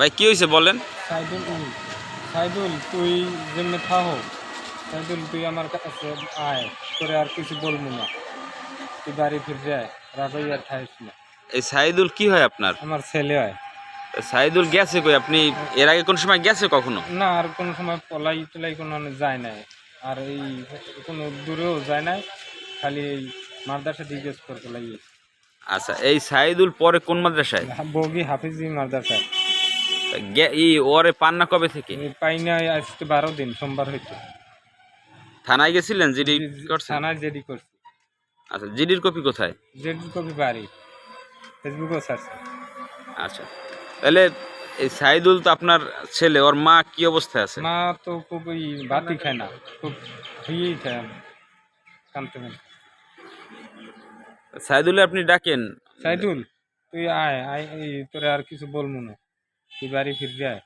ভাই কি হয়েছে বলেন? সাইদুল সাইদুল তুই যেমনি থাহো সাইদুল তুই আমার কাছে আয় তোরে আর কিছু বলব না। তুই বাড়ি ফিরে যায় রাগই আর থাইস না। এই সাইদুল কি হয় আপনার? আমার ছেলে হয়। সাইদুল গেছে কই? আপনি এর আগে কোন সময় গেছে কখনো? না আর কোনো সময় পলাই টলাই কোনো যায় নাই। আর এই কোনো দূরেও যায় নাই খালি এই মাদ্রাসা জিজ্ঞেস করতে লাগিয়েছে। আচ্ছা এই সাইদুল পরে কোন মাদ্রাসায়? বগি হাফিজি মাদ্রাসা। গে- ই ওরে পান না কবে থেকে? পাই নাই আজকে বারো দিন সোমবার হইতো। থানায় গেছিলেন জিডি করছেন? থানায় জেডি করছি। আচ্ছা জিডির কপি কোথায়? জেডি কপি বাড়ি। ফেসবুকও ছাড়ছে আচ্ছা তাহলে এই সাইদুল তো আপনার ছেলে ওর মা কি অবস্থায় আছে? মা তো খুব ওই ভাতই খায় না খুব হইয়েই খায় কানতে সাইদুলে আপনি ডাকেন। সাইদুল তুই আয় আয় তোরে আর কিছু বলব না। বাড়ি ফির যায়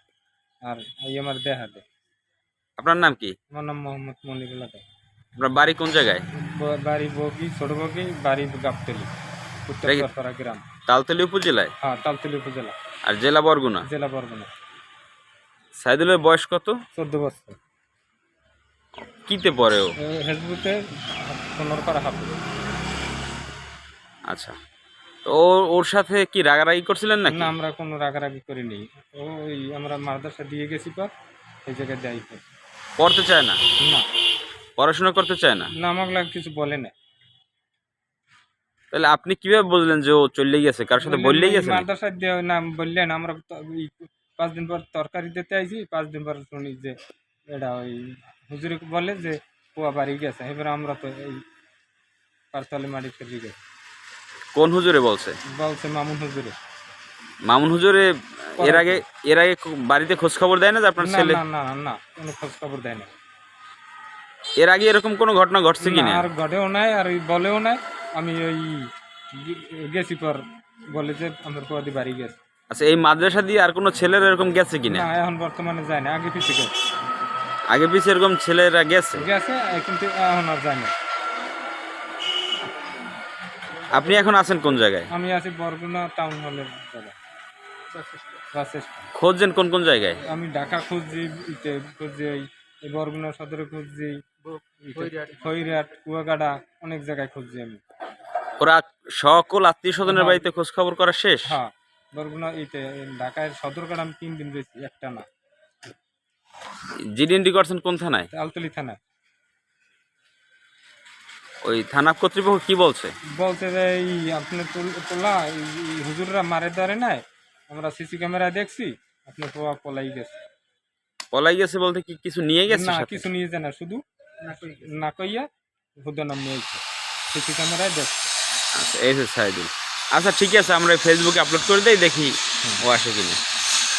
আর এই আমার দেখা দে আপনার নাম কি? আমার নাম মোহাম্মদ মনিরুল্লাহ দে। আপনার বাড়ি কোন জায়গায়? বাড়ি বগি ছোট বগি বাড়ি গাবতলি উত্তর দেখি- চরপাড়া গ্রাম। তালতলি উপজেলায়? হ্যাঁ তালতলি উপজেলা। আর জেলা বরগুনা? জেলা বরগুনা। সাইদুলের বয়স কত? চোদ্দ বছর। কিতে পড়ে ও? ফেসবুকে পনেরো পাড়া হাফিজ আচ্ছা। ও- ওর সাথে কি রাগারাগি করছিলেন নাকি? না আমরা কোনো রাগারাগি করিনি। ওই আমরা মাদ্রাসা দিয়ে গেছি পর এই জায়গায় যাই পড়তে চায় না? না। পড়াশোনা করতে চায় না? না আমাকে কিছু বলে না। তাহলে আপনি কীভাবে বললেন যে ও চলে গেছে? কার সাথে বললেই গেছে মাদ্রাসা দিয়ে নাম বললেন আমরা পাঁচ দিন পর তরকারি দিতে আইছি পাঁচ দিন পর শুনি যে এটা ওই হুজুরি বলে যে পোয়া বাড়ি গেছে। এবার আমরা তো এই পারতলে মাটি ফেরি গেছে। কোন হুজুরে বলছে? বলছে মামুন হুজুরে। মামুন হুজুরে এর আগে এর আগে বাড়িতে খোঁজ খবর দেয় না যে আপনার ছেলে? না না না, কোনো খোঁজ খবর দেয় না। এর আগে এরকম কোনো ঘটনা ঘটছে কি না, আর ঘটেও নাই আর বলেও নাই। আমি ওই গেছি পর বলে যে আমার পোয়াদি বাড়ি গেছে। আচ্ছা এই মাদ্রাসা দিয়ে আর কোনো ছেলের এরকম গেছে কি না? না এখন বর্তমানে যায় না আগে পিছিয়ে গেছে। আগে পিছিয়ে এরকম ছেলেরা গেছে? গেছে কিন্তু এখন আর যায় না। আপনি এখন আছেন কোন জায়গায়? আমি আছি বরগুনা টাউন হলের জায়গায়। খোঁজছেন কোন কোন জায়গায়? আমি ঢাকা খুঁজছি ইতে খুঁজছি এই বরগুনা সদরে খুঁজছি খৈরাট কুয়াকাটা অনেক জায়গায় খুঁজছি আমি। ওরা সকল আত্মীয় স্বজনের বাড়িতে খোঁজ খবর করা শেষ? হ্যাঁ বরগুনা ইতে ঢাকায় সদরকাটা আমি তিন দিন রয়েছি একটা না। জিডিএনডি করছেন কোন থানায়? আলতলি থানা ওই থানা কর্তৃপক্ষ কি বলছে? বলছে যে এই আপনার তোল- হুজুররা মারে ধরে নাই। আমরা সিসি ক্যামেরায় দেখছি আপনার পোয়া পলাই গেছে। পলাই গেছে বলতে কি কিছু নিয়ে গেছে না কিছু নিয়ে যায় না শুধু না কইয়া হুদা নাম নিয়েছে। সিসি ক্যামেরায় দেখছে। আচ্ছা এই সাইদুল। আচ্ছা ঠিক আছে আমরা ফেসবুকে আপলোড করে দেই দেখি ও আসে কিনা।